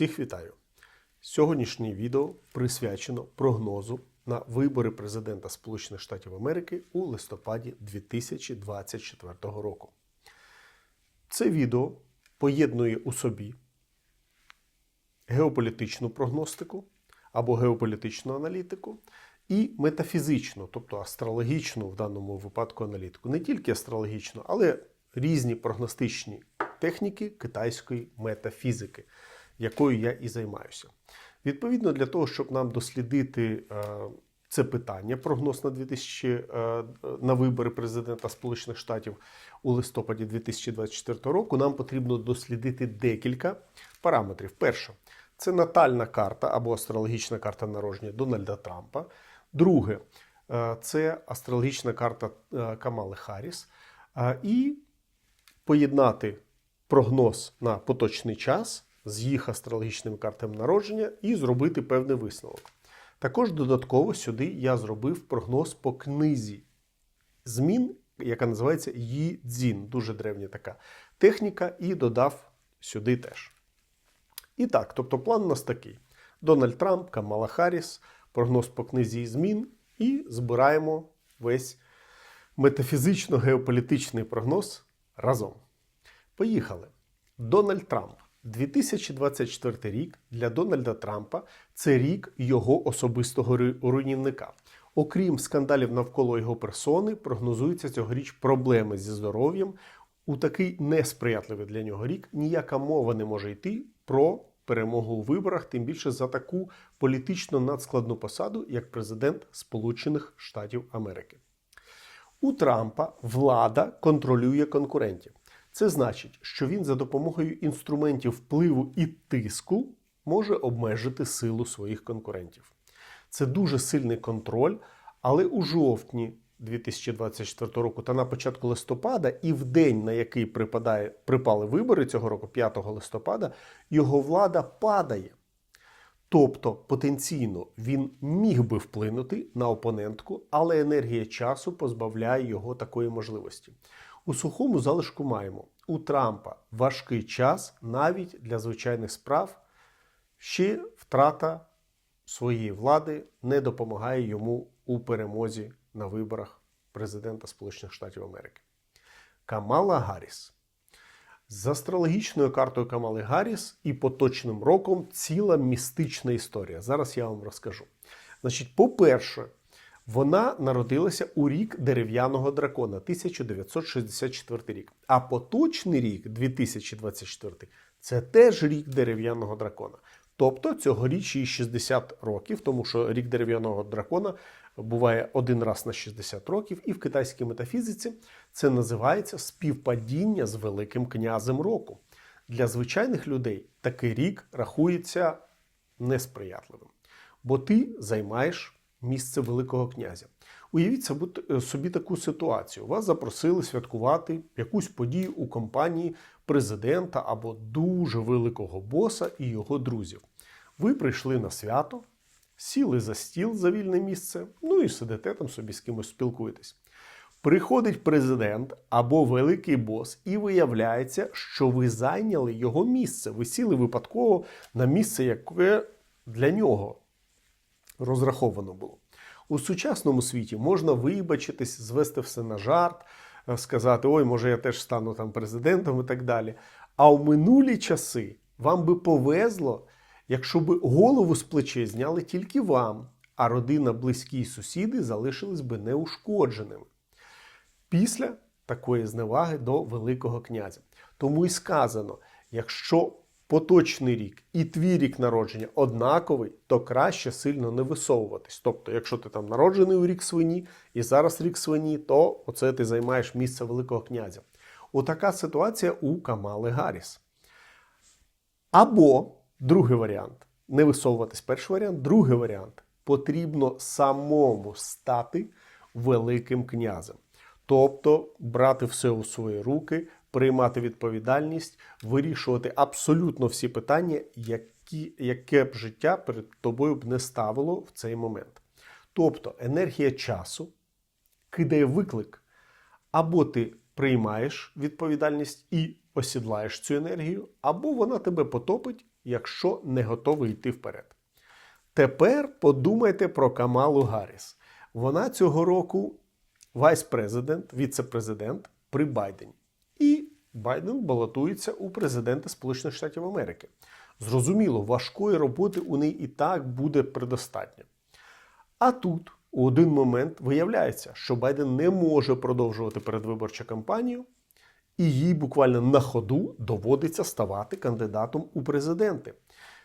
Всіх вітаю! Сьогоднішнє відео присвячено прогнозу на вибори президента Сполучених Штатів Америки у листопаді 2024 року. Це відео поєднує у собі геополітичну прогностику або геополітичну аналітику і метафізичну, тобто астрологічну в даному випадку аналітику. Не тільки астрологічну, але різні прогностичні техніки китайської метафізики, якою я і займаюся. Відповідно, для того, щоб нам дослідити е, це питання, прогноз на 2000, е, на вибори президента Сполучених Штатів у листопаді 2024 року, нам потрібно дослідити декілька параметрів. Перше, це натальна карта або астрологічна карта народження Дональда Трампа. Друге, е, це астрологічна карта Камали Харріс. Е, І поєднати прогноз на поточний час з їх астрологічними картами народження і зробити певний висновок. Також додатково сюди я зробив прогноз по книзі змін, яка називається Їдзін, дуже древня така техніка, і додав сюди теж. І так, тобто план у нас такий: Дональд Трамп, Камала Харріс, прогноз по книзі змін, і збираємо весь метафізично-геополітичний прогноз разом. Поїхали. Дональд Трамп. 2024 рік для Дональда Трампа це рік його особистого руйнівника. Окрім скандалів навколо його персони, прогнозуються цьогоріч проблеми зі здоров'ям. У такий несприятливий для нього рік ніяка мова не може йти про перемогу у виборах, тим більше за таку політично надскладну посаду, як президент Сполучених Штатів Америки. У Трампа влада контролює конкурентів. Це значить, що він за допомогою інструментів впливу і тиску може обмежити силу своїх конкурентів. Це дуже сильний контроль, але у жовтні 2024 року та на початку листопада, і в день, на який припадає, припали вибори цього року, 5 листопада, його влада падає. Тобто потенційно він міг би вплинути на опонентку, але енергія часу позбавляє його такої можливості. У сухому залишку маємо у Трампа важкий час навіть для звичайних справ. Ще втрата своєї влади не допомагає йому у перемозі на виборах президента Сполучених Штатів Америки. Камала Гарріс. З астрологічною картою Камали Гарріс і поточним роком ціла містична історія. Зараз я вам розкажу. Значить, по-перше, вона народилася у рік дерев'яного дракона 1964 рік. А поточний рік 2024 це теж рік дерев'яного дракона. Тобто цьогоріч їй 60 років, тому що рік дерев'яного дракона буває один раз на 60 років, і в китайській метафізиці це називається співпадіння з Великим князем року. Для звичайних людей такий рік рахується несприятливим, бо ти займаєш місце Великого князя. Уявіть собі- собі таку ситуацію: вас запросили святкувати якусь подію у компанії президента або дуже великого боса і його друзів. Ви прийшли на свято, сіли за стіл за вільне місце, ну і сидите там собі з кимось спілкуєтесь. Приходить президент або великий бос, і виявляється, що ви зайняли його місце. Ви сіли випадково на місце, яке для нього розраховано було. У сучасному світі можна вибачитись, звести все на жарт, е, сказати: ой, може, я теж стану там президентом і так далі. А у минулі часи вам би повезло, якщо б голову з плечей зняли тільки вам, а родина, близькі й сусіди залишились би неушкодженими після такої зневаги до Великого князя. Тому і сказано: якщо поточний рік і твій рік народження однаковий, то краще сильно не висовуватись. Тобто, якщо ти там народжений у рік свині і зараз рік свині, то оце ти займаєш місце Великого князя. Отака ситуація у Камали Гарріс. Або другий варіант не висовуватись. Перший варіант, другий варіант потрібно самому стати великим князем. Тобто брати все у свої руки, приймати відповідальність, вирішувати абсолютно всі питання, які, яке б життя перед тобою б не ставило в цей момент. Тобто енергія часу кидає виклик, або ти приймаєш відповідальність і осідлаєш цю енергію, або вона тебе потопить, якщо не готовий йти вперед. Тепер подумайте про Камалу Гарріс. Вона цього року вайс-президент, віце-президент при Байдені. Байден балотується у президенти Сполучених Штатів Америки. Зрозуміло, важкої роботи у неї і так буде предостатньо. А тут у один момент виявляється, що Байден не може продовжувати передвиборчу кампанію, і їй буквально на ходу доводиться ставати кандидатом у президенти.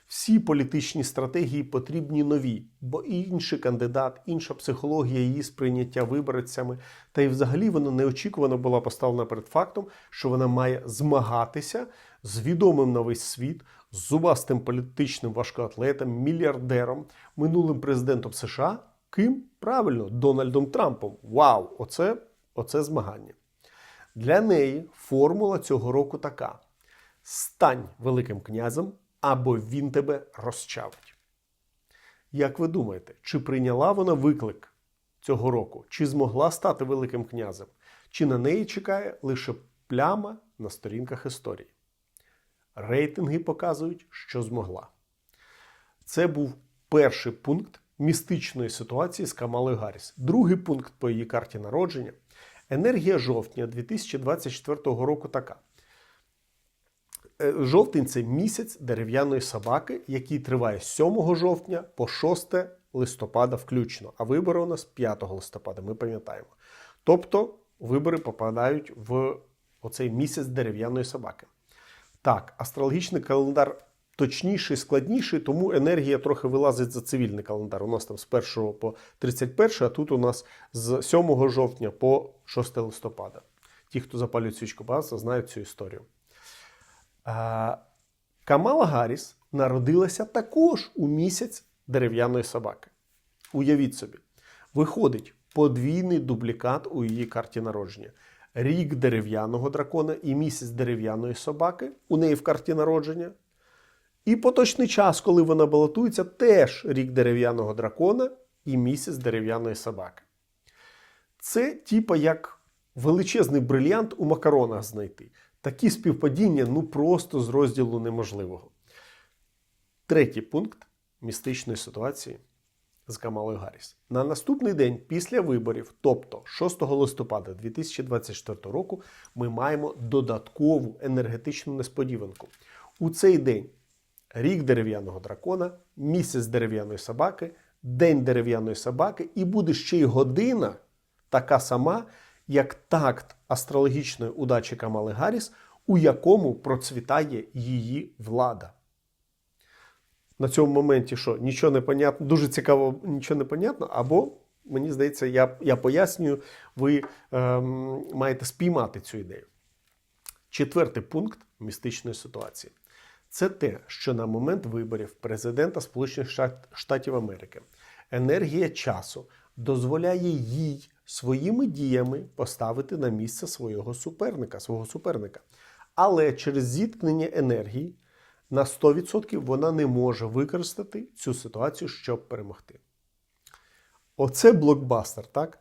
Всі політичні стратегії потрібні нові, бо інший кандидат, інша психологія її сприйняття виборцями, та й взагалі вона неочікувано була поставлена перед фактом, що вона має змагатися з відомим на весь світ, з зубастим політичним важкоатлетом, мільярдером, минулим президентом США. Ким? Правильно, Дональдом Трампом. Вау! Оце, Оце змагання. Для неї формула цього року така: стань Великим князем, або він тебе розчавить. Як ви думаєте, чи прийняла вона виклик цього року, чи змогла стати Великим князем, чи на неї чекає лише пляма на сторінках історії? Рейтинги показують, що змогла. Це був перший пункт містичної ситуації з Камалою Гарріс. Другий пункт по її карті народження. Енергія жовтня 2024 року така. Е, Жовтень це місяць дерев'яної собаки, який триває з 7 жовтня по 6 листопада включно. А вибори у нас 5 листопада, ми пам'ятаємо. Тобто вибори попадають в оцей місяць дерев'яної собаки. Так, астрологічний календар точніший, складніший, тому енергія трохи вилазить за цивільний календар. У нас там з 1 по 31, а тут у нас з 7 жовтня по 6 листопада. Ті, хто запалюють свічку багатства, знають цю історію. А, Камала Гарріс народилася також у місяць дерев'яної собаки. Уявіть собі, виходить подвійний дублікат у її карті народження. Рік дерев'яного дракона і місяць дерев'яної собаки у неї в карті народження. І поточний час, коли вона балотується, теж рік дерев'яного дракона і місяць дерев'яної собаки. Це типа як величезний брильянт у макаронах знайти. Такі співпадіння ну просто з розділу неможливого. Третій пункт містичної ситуації з Камалою Гарріс. На наступний день після виборів, тобто 6 листопада 2024 року, ми маємо додаткову енергетичну несподіванку. У цей день рік дерев'яного дракона, місяць дерев'яної собаки, день дерев'яної собаки, і буде ще й година така сама, як такт астрологічної удачі Камали Гарріс, у якому процвітає її влада. На цьому моменті, що нічого не понятно, дуже цікаво, нічого не понятно, або, мені здається, я я пояснюю, ви ем, маєте спіймати цю ідею. Четвертий пункт містичної ситуації це те, що на момент виборів президента Сполучених Штатів Америки енергія часу дозволяє їй своїми діями поставити на місце свого суперника, свого суперника. Але через зіткнення енергії на 100% вона не може використати цю ситуацію, щоб перемогти. Оце блокбастер, так?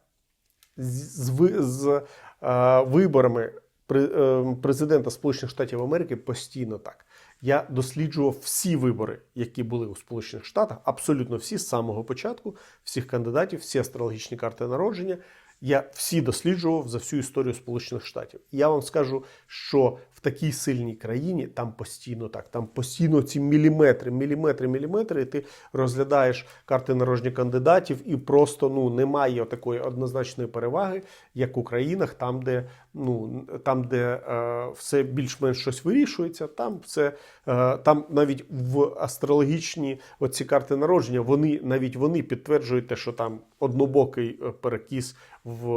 З, з, з е, виборами е, президента Сполучених Штатів Америки постійно так. Я досліджував всі вибори, які були у Сполучених Штатах, абсолютно всі з самого початку, всіх кандидатів, всі астрологічні карти народження. Я всі досліджував за всю історію Сполучених Штатів. Я вам скажу, що такій сильній країні там постійно так, там постійно ці міліметри, міліметри, міліметри, і ти розглядаєш карти народження кандидатів, і просто ну немає такої однозначної переваги, як у країнах, там, де ну там, де е, все більш-менш щось вирішується, там все е, там навіть в астрологічні оці карти народження, вони навіть вони підтверджують те, що там однобокий е, перекіс в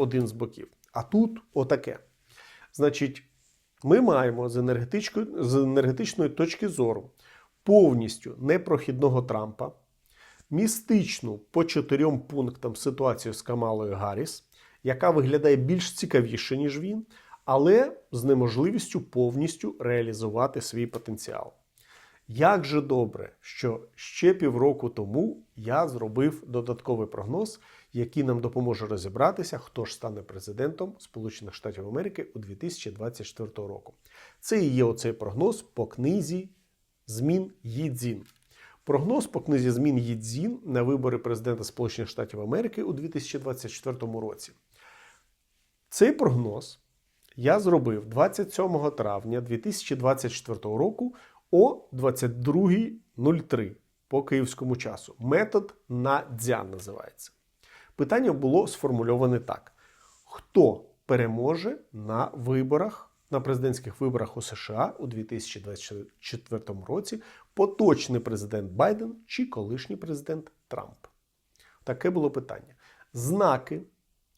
один з боків. А тут отаке. Значить, ми маємо з, з енергетичної точки зору повністю непрохідного Трампа, містичну по чотирьом пунктам ситуацію з Камалою Гарріс, яка виглядає більш цікавіше, ніж він, але з неможливістю повністю реалізувати свій потенціал. Як же добре, що ще півроку тому я зробив додатковий прогноз, який нам допоможе розібратися, хто ж стане президентом Сполучених Штатів Америки у 2024 року. Це і є оцей прогноз по книзі змін Їдзін. Прогноз по книзі змін Їдзін на вибори президента Сполучених Штатів Америки у 2024 році. Цей прогноз я зробив 27 травня 2024 року о 22.03 по київському часу. Метод на дзян називається. Питання було сформульоване так: хто переможе на виборах, на президентських виборах у США у 2024 році? Поточний президент Байден чи колишній президент Трамп? Таке було питання. Знаки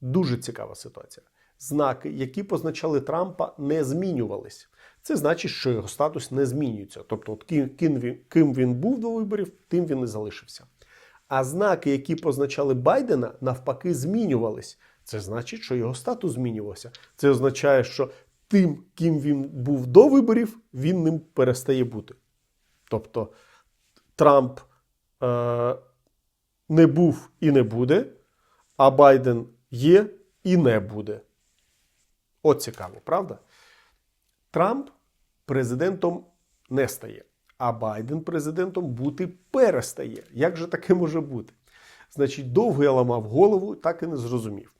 дуже цікава ситуація. Знаки, які позначали Трампа, не змінювались. Це значить, що його статус не змінюється. Тобто, от ким, він був до виборів, тим він і залишився. А знаки, які позначали Байдена, навпаки, змінювались. Це значить, що його статус змінювався. Це означає, що тим, ким він був до виборів, він ним перестає бути. Тобто Трамп е, не був і не буде, а Байден є і не буде. От цікаво, правда? Трамп президентом не стає, а Байден президентом бути перестає. Як же таке може бути? Значить, довго я ламав голову, так і не зрозумів.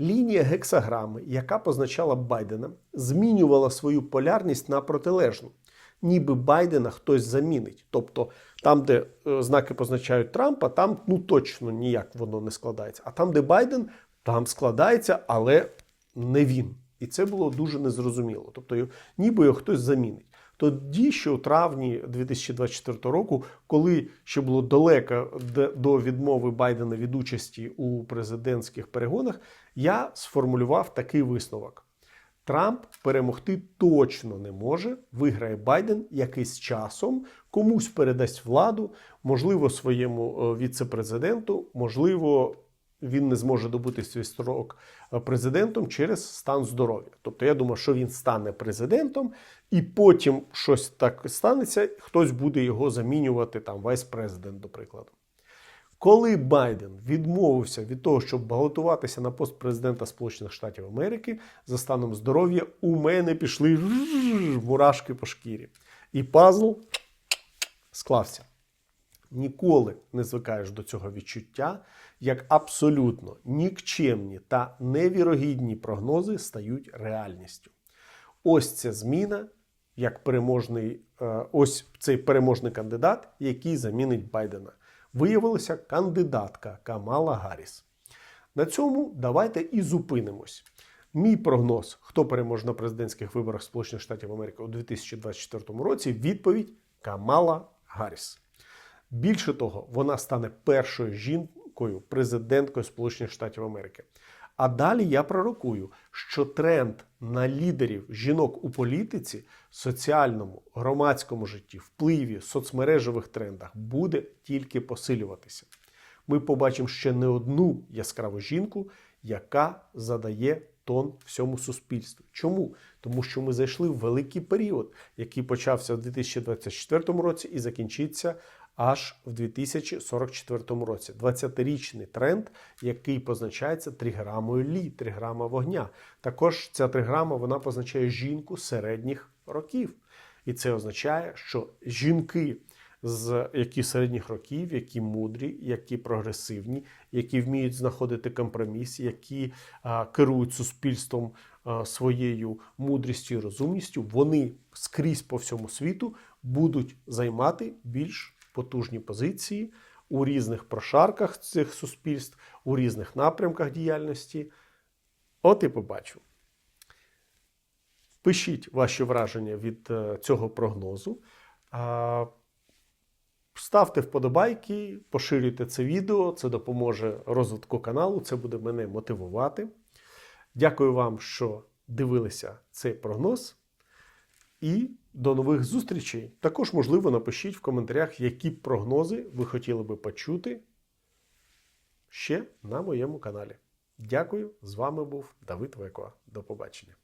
Лінія гексаграми, яка позначала Байдена, змінювала свою полярність на протилежну. Ніби Байдена хтось замінить. Тобто, там, де е, знаки позначають Трампа, там ну точно ніяк воно не складається. А там, де Байден, там складається, але не він. І це було дуже незрозуміло. Тобто, ніби його хтось замінить. Тоді, ще у травні 2024 року, коли ще було далеко до відмови Байдена від участі у президентських перегонах, я сформулював такий висновок: Трамп перемогти точно не може. Виграє Байден якийсь часом, комусь передасть владу, можливо, своєму е, віце-президенту, можливо, він не зможе добути свій строк е, президентом через стан здоров'я. Тобто, я думаю, що він стане президентом, і потім щось так станеться, хтось буде його замінювати, там вайс-президент, до прикладу. Коли Байден відмовився від того, щоб балотуватися на пост президента Сполучених Штатів Америки за станом здоров'я, у мене пішли мурашки по шкірі. І пазл склався. Ніколи не звикаєш до цього відчуття, як абсолютно нікчемні та невірогідні прогнози стають реальністю. Ось ця зміна, як переможний, е, ось цей переможний кандидат, який замінить Байдена. Виявилася кандидатка Камала Гарріс. На цьому давайте і зупинимось. Мій прогноз, хто переможе на президентських виборах Сполучених Штатів Америки у 2024 році, відповідь Камала Гарріс. Більше того, вона стане першою жінкою президенткою Сполучених Штатів Америки. А далі я пророкую, що тренд на лідерів жінок у політиці, соціальному, громадському житті, впливі, соцмережевих трендах буде тільки посилюватися. Ми побачимо ще не одну яскраву жінку, яка задає тон всьому суспільству. Чому? Тому що ми зайшли в великий період, який почався в 2024 році і закінчиться аж в 2044 році. 20-річний тренд, який позначається триграмою лі, триграма вогня. Також ця триграма вона позначає жінку середніх років. І це означає, що жінки, з які середніх років, які мудрі, які прогресивні, які вміють знаходити компроміс, які а, керують суспільством а, своєю мудрістю і розумністю, вони скрізь по всьому світу будуть займати більш потужні позиції у різних прошарках цих суспільств, у різних напрямках діяльності. От і побачу. Пишіть ваші враження від е, цього прогнозу. Ставте вподобайки, поширюйте це відео, це допоможе розвитку каналу, це буде мене мотивувати. Дякую вам, що дивилися цей прогноз. І до нових зустрічей. Також, можливо, напишіть в коментарях, які прогнози ви хотіли би почути ще на моєму каналі. Дякую, з вами був Давид Векова. До побачення.